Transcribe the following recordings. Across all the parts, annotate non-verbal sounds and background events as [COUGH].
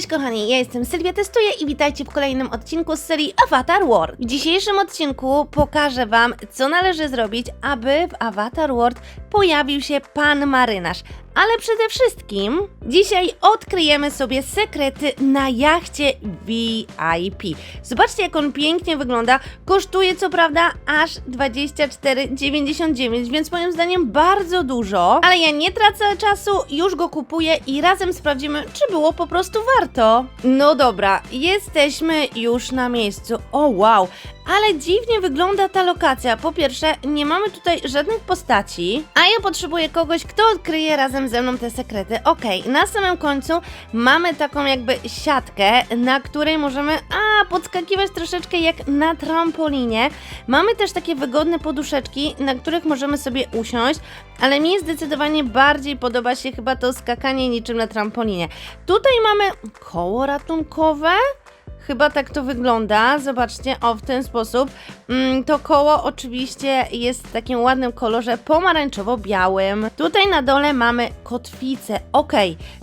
Cześć kochani, ja jestem Sylwia Testuję i witajcie w kolejnym odcinku z serii Avatar World. W dzisiejszym odcinku pokażę Wam, co należy zrobić, aby w Avatar World pojawił się Pan Marynarz. Ale przede wszystkim dzisiaj odkryjemy sobie sekrety na jachcie VIP. Zobaczcie, jak on pięknie wygląda. Kosztuje co prawda aż 24,99, więc moim zdaniem bardzo dużo. Ale ja nie tracę czasu, już go kupuję i razem sprawdzimy, czy było po prostu warto. No dobra, jesteśmy już na miejscu. O wow, ale dziwnie wygląda ta lokacja. Po pierwsze, nie mamy tutaj żadnych postaci, a ja potrzebuję kogoś, kto odkryje razem ze mną te sekrety. Okej, na samym końcu mamy taką jakby siatkę, na której możemy a, podskakiwać troszeczkę jak na trampolinie. Mamy też takie wygodne poduszeczki, na których możemy sobie usiąść, ale mi zdecydowanie bardziej podoba się chyba to skakanie niczym na trampolinie. Tutaj mamy koło ratunkowe. Chyba tak to wygląda. Zobaczcie, o w ten sposób. Mm, to koło oczywiście jest w takim ładnym kolorze pomarańczowo-białym. Tutaj na dole mamy kotwicę. Ok,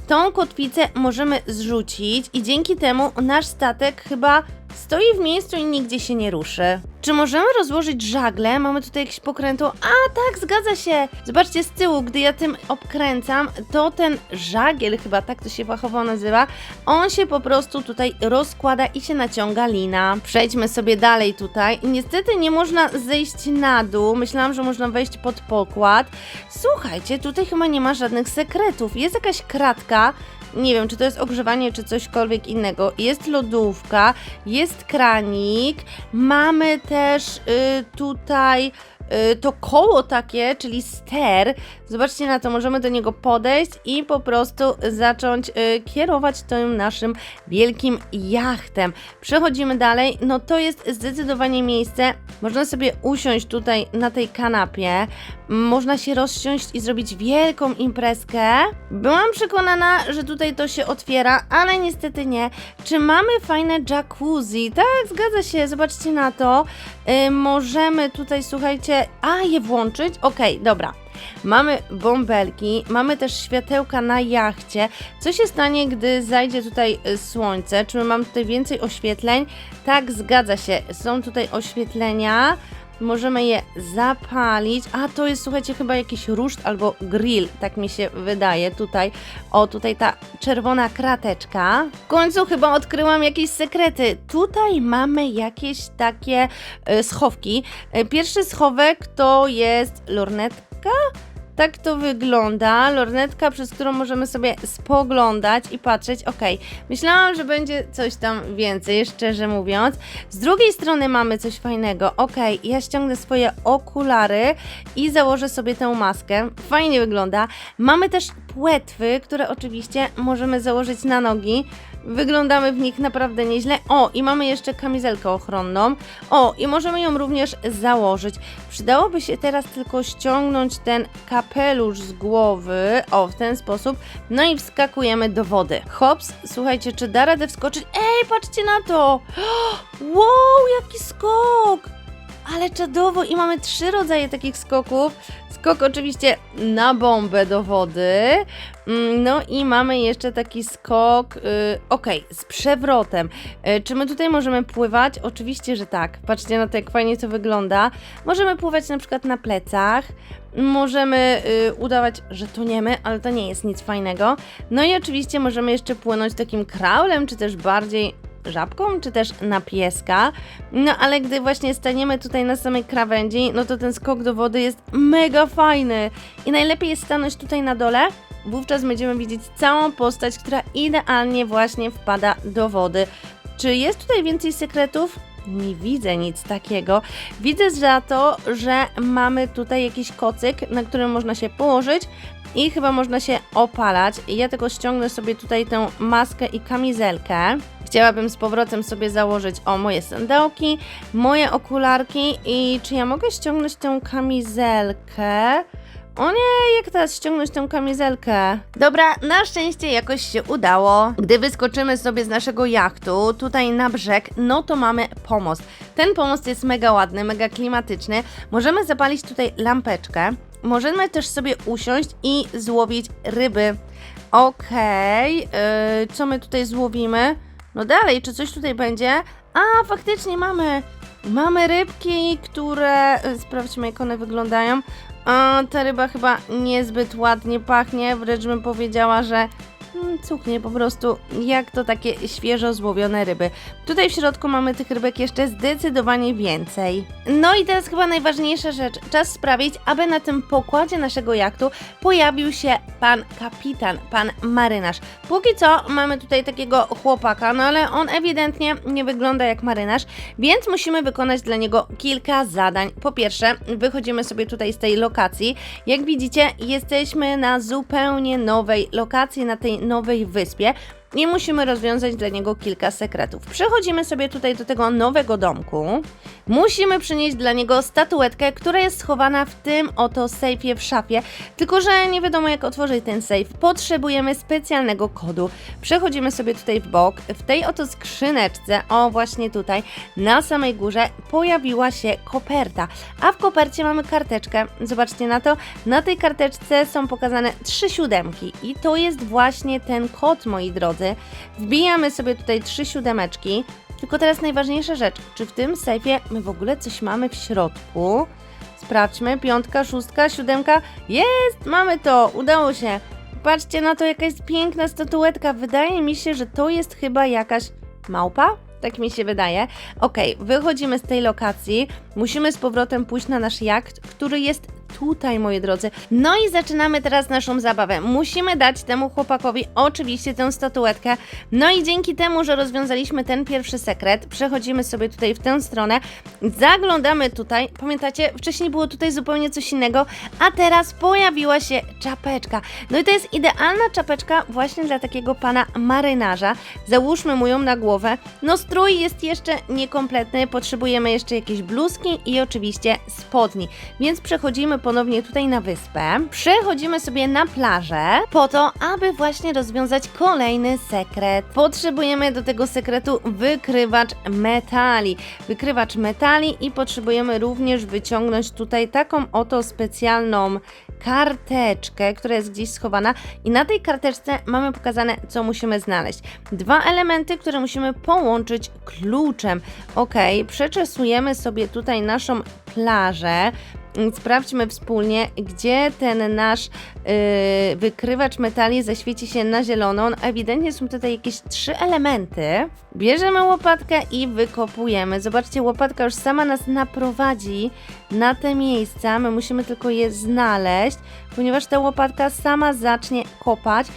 tą kotwicę możemy zrzucić i dzięki temu nasz statek chyba stoi w miejscu i nigdzie się nie ruszy. Czy możemy rozłożyć żagle? Mamy tutaj jakieś pokrętło. A tak, zgadza się. Zobaczcie z tyłu, gdy ja tym obkręcam, to ten żagiel, chyba tak to się fachowo nazywa, on się po prostu tutaj rozkłada i się naciąga lina. Przejdźmy sobie dalej tutaj. Niestety nie można zejść na dół. Myślałam, że można wejść pod pokład. Słuchajcie, tutaj chyba nie ma żadnych sekretów. Jest jakaś kratka. Nie wiem, czy to jest ogrzewanie, czy cośkolwiek innego. Jest lodówka, jest kranik, mamy też y, tutaj to koło takie, czyli ster. Zobaczcie na to, możemy do niego podejść i po prostu zacząć y, kierować tym naszym wielkim jachtem. Przechodzimy dalej, no to jest zdecydowanie miejsce. Można sobie usiąść tutaj na tej kanapie, można się rozsiąść i zrobić wielką imprezkę. Byłam przekonana, że tutaj to się otwiera, ale niestety nie. Czy mamy fajne jacuzzi? Tak, zgadza się, zobaczcie na to. Y, możemy tutaj, słuchajcie, a je włączyć? Okej, dobra. Mamy bąbelki, mamy też światełka na jachcie. Co się stanie, gdy zajdzie tutaj y, słońce? Czy my mamy tutaj więcej oświetleń? Tak, zgadza się. Są tutaj oświetlenia. Możemy je zapalić. A to jest, słuchajcie, chyba jakiś ruszt albo grill, tak mi się wydaje. Tutaj, o, tutaj ta czerwona krateczka. W końcu chyba odkryłam jakieś sekrety. Tutaj mamy jakieś takie e, schowki. E, pierwszy schowek to jest lornetka. Tak to wygląda. Lornetka, przez którą możemy sobie spoglądać i patrzeć. Ok, myślałam, że będzie coś tam więcej, szczerze mówiąc. Z drugiej strony mamy coś fajnego. Ok, ja ściągnę swoje okulary i założę sobie tę maskę. Fajnie wygląda. Mamy też płetwy, które oczywiście możemy założyć na nogi. Wyglądamy w nich naprawdę nieźle. O, i mamy jeszcze kamizelkę ochronną. O, i możemy ją również założyć. Przydałoby się teraz tylko ściągnąć ten kapelusz z głowy. O, w ten sposób. No i wskakujemy do wody. Hops, słuchajcie, czy da radę wskoczyć? Ej, patrzcie na to! [GASPS] Wow, jaki skok! Ale czadowo i mamy trzy rodzaje takich skoków. Skok oczywiście na bombę do wody. Mm, No i mamy jeszcze taki skok, y, okej, z przewrotem. Y, czy my tutaj możemy pływać? Oczywiście, że tak. Patrzcie na to, jak fajnie to wygląda. Możemy pływać na przykład na plecach. Możemy y, udawać, że toniemy, ale to nie jest nic fajnego. No i oczywiście możemy jeszcze płynąć takim kraulem, czy też bardziej żabką, czy też na pieska. No ale gdy właśnie staniemy tutaj na samej krawędzi, no to ten skok do wody jest mega fajny. I najlepiej jest stanąć tutaj na dole. Wówczas będziemy widzieć całą postać, która idealnie właśnie wpada do wody. Czy jest tutaj więcej sekretów? Nie widzę nic takiego. Widzę za to, że mamy tutaj jakiś kocyk, na którym można się położyć i chyba można się opalać. Ja tylko ściągnę sobie tutaj tę maskę i kamizelkę. Chciałabym z powrotem sobie założyć o moje sandałki, moje okularki i czy ja mogę ściągnąć tę kamizelkę? O nie, jak teraz ściągnąć tę kamizelkę? Dobra, na szczęście jakoś się udało. Gdy wyskoczymy sobie z naszego jachtu tutaj na brzeg, no to mamy pomost. Ten pomost jest mega ładny, mega klimatyczny. Możemy zapalić tutaj lampeczkę. możemy też sobie usiąść i złowić ryby. Okej, yy, co my tutaj złowimy? No dalej, czy coś tutaj będzie? A, faktycznie mamy. Mamy rybki, które. y, Sprawdźmy, jak one wyglądają. A, ta ryba chyba niezbyt ładnie pachnie, wręcz bym powiedziała, że cuchnie po prostu jak to takie świeżo złowione ryby. Tutaj w środku mamy tych rybek jeszcze zdecydowanie więcej. No i teraz chyba najważniejsza rzecz. Czas sprawić, aby na tym pokładzie naszego jachtu pojawił się pan kapitan, pan marynarz. Póki co mamy tutaj takiego chłopaka, no ale on ewidentnie nie wygląda jak marynarz, więc musimy wykonać dla niego kilka zadań. Po pierwsze, wychodzimy sobie tutaj z tej lokacji. Jak widzicie, jesteśmy na zupełnie nowej lokacji, na tej nowej wyspie. I musimy rozwiązać dla niego kilka sekretów. Przechodzimy sobie tutaj do tego nowego domku. Musimy przynieść dla niego statuetkę, która jest schowana w tym oto sejfie w szafie. Tylko, że nie wiadomo jak otworzyć ten sejf. Potrzebujemy specjalnego kodu. Przechodzimy sobie tutaj w bok. W tej oto skrzyneczce, o właśnie tutaj, na samej górze pojawiła się koperta. A w kopercie mamy karteczkę. Zobaczcie na to. Na tej karteczce są pokazane trzy siódemki. I to jest właśnie ten kod, moi drodzy. Wbijamy sobie tutaj trzy siódemeczki. Tylko teraz najważniejsza rzecz, czy w tym sejfie my w ogóle coś mamy w środku? Sprawdźmy, piątka, szóstka, siódemka. Jest, mamy to, udało się. Patrzcie na to, jaka jest piękna statuetka. Wydaje mi się, że to jest chyba jakaś małpa? Tak mi się wydaje. Okej, wychodzimy z tej lokacji. Musimy z powrotem pójść na nasz jacht, który jest tutaj, moi drodzy. No i zaczynamy teraz naszą zabawę. Musimy dać temu chłopakowi oczywiście tę statuetkę. No i dzięki temu, że rozwiązaliśmy ten pierwszy sekret, przechodzimy sobie tutaj w tę stronę, zaglądamy tutaj. Pamiętacie, wcześniej było tutaj zupełnie coś innego, a teraz pojawiła się czapeczka. No i to jest idealna czapeczka właśnie dla takiego pana marynarza. Załóżmy mu ją na głowę. No strój jest jeszcze niekompletny, potrzebujemy jeszcze jakieś bluzki i oczywiście spodni. Więc przechodzimy ponownie tutaj na wyspę. Przechodzimy sobie na plażę po to, aby właśnie rozwiązać kolejny sekret. Potrzebujemy do tego sekretu wykrywacz metali. Wykrywacz metali i potrzebujemy również wyciągnąć tutaj taką oto specjalną karteczkę, która jest gdzieś schowana i na tej karteczce mamy pokazane, co musimy znaleźć. Dwa elementy, które musimy połączyć kluczem. Ok, przeczesujemy sobie tutaj naszą plażę. Sprawdźmy wspólnie, gdzie ten nasz yy, wykrywacz metali zaświeci się na zielono. No, ewidentnie są tutaj jakieś trzy elementy. Bierzemy łopatkę i wykopujemy. Zobaczcie, łopatka już sama nas naprowadzi na te miejsca. My musimy tylko je znaleźć, ponieważ ta łopatka sama zacznie kopać.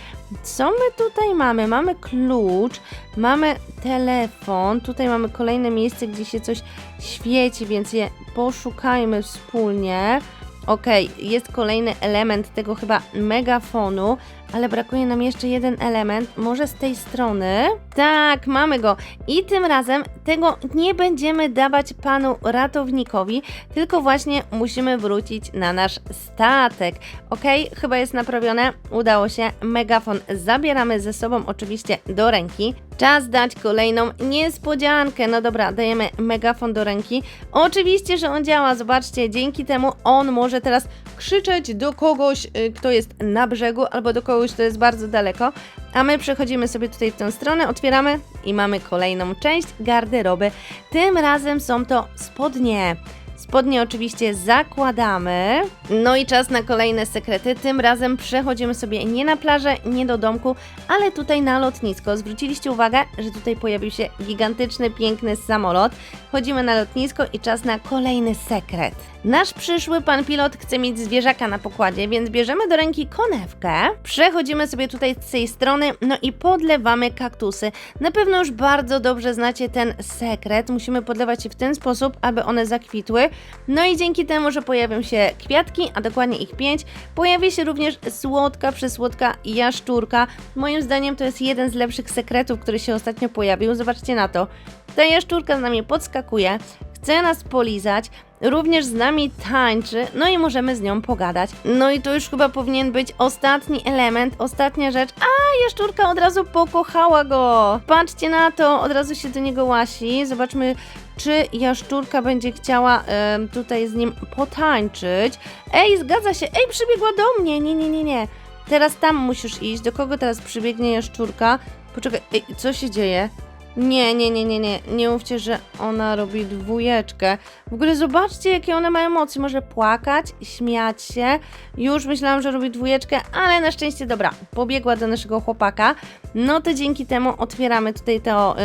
Co my tutaj mamy? Mamy klucz, mamy telefon, tutaj mamy kolejne miejsce, gdzie się coś świeci, więc je poszukajmy wspólnie. Okej, jest kolejny element tego chyba megafonu, ale brakuje nam jeszcze jeden element, może z tej strony. Tak, mamy go. I tym razem tego nie będziemy dawać panu ratownikowi, tylko właśnie musimy wrócić na nasz statek. Okej, chyba jest naprawione, udało się. Megafon zabieramy ze sobą oczywiście do ręki. Czas dać kolejną niespodziankę. No dobra, dajemy megafon do ręki. Oczywiście, że on działa, zobaczcie, dzięki temu on może teraz krzyczeć do kogoś, y, kto jest na brzegu, albo do kogoś, kto jest bardzo daleko. A my przechodzimy sobie tutaj w tę stronę, otwieramy i mamy kolejną część garderoby. Tym razem są to spodnie. Spodnie oczywiście zakładamy. No i czas na kolejne sekrety. Tym razem przechodzimy sobie nie na plażę, nie do domku, ale tutaj na lotnisko. Zwróciliście uwagę, że tutaj pojawił się gigantyczny, piękny samolot. Chodzimy na lotnisko i czas na kolejny sekret. Nasz przyszły pan pilot chce mieć zwierzaka na pokładzie, więc bierzemy do ręki konewkę, przechodzimy sobie tutaj z tej strony, no i podlewamy kaktusy. Na pewno już bardzo dobrze znacie ten sekret. Musimy podlewać je w ten sposób, aby one zakwitły. No i dzięki temu, że pojawią się kwiatki, a dokładnie ich pięć, pojawi się również słodka, przysłodka jaszczurka. Moim zdaniem to jest jeden z lepszych sekretów, który się ostatnio pojawił. Zobaczcie na to. Ta jaszczurka z nami podskakuje, chce nas polizać, również z nami tańczy, no i możemy z nią pogadać. No i to już chyba powinien być ostatni element, ostatnia rzecz. A, jaszczurka od razu pokochała go. Patrzcie na to, od razu się do niego łasi. Zobaczmy, czy jaszczurka będzie chciała em, tutaj z nim potańczyć. Ej, zgadza się, ej, przybiegła do mnie, nie, nie, nie, nie. Teraz tam musisz iść, do kogo teraz przybiegnie jaszczurka? Poczekaj, ej, co się dzieje? Nie, nie, nie, nie, nie, nie mówcie, że ona robi dwójeczkę. W ogóle zobaczcie, jakie one mają emocje. Może płakać, śmiać się. Już myślałam, że robi dwójeczkę, ale na szczęście, dobra, pobiegła do naszego chłopaka. No to dzięki temu otwieramy tutaj to,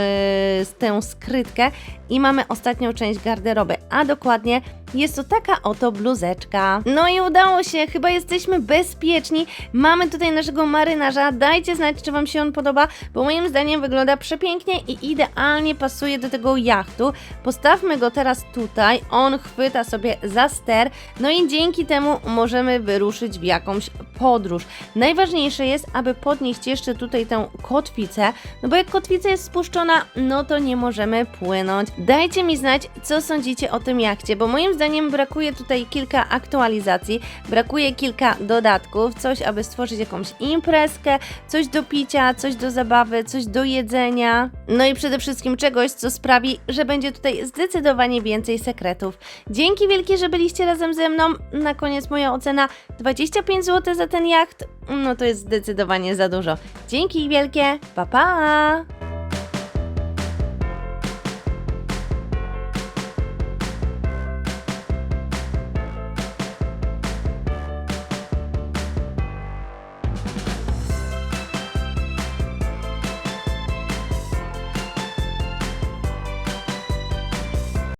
yy, tę skrytkę i mamy ostatnią część garderoby, a dokładnie jest to taka oto bluzeczka. No i udało się, chyba jesteśmy bezpieczni. Mamy tutaj naszego marynarza. Dajcie znać, czy Wam się on podoba, bo moim zdaniem wygląda przepięknie i idealnie pasuje do tego jachtu. Postawmy go teraz tutaj. On chwyta sobie za ster, no i dzięki temu możemy wyruszyć w jakąś podróż. Najważniejsze jest, aby podnieść jeszcze tutaj tę kotwicę, no bo jak kotwica jest spuszczona, no to nie możemy płynąć. Dajcie mi znać, co sądzicie o tym jachcie, bo moim zdaniem brakuje tutaj kilka aktualizacji, brakuje kilka dodatków, coś, aby stworzyć jakąś imprezkę, coś do picia, coś do zabawy, coś do jedzenia, no i przede wszystkim czegoś, co sprawi, że będzie tutaj zdecydowanie więcej sekretów. Dzięki wielkie, że byliście razem ze mną. Na koniec moja ocena 25 zł za ten jacht, no to jest zdecydowanie za dużo. Dzięki wielkie, pa pa!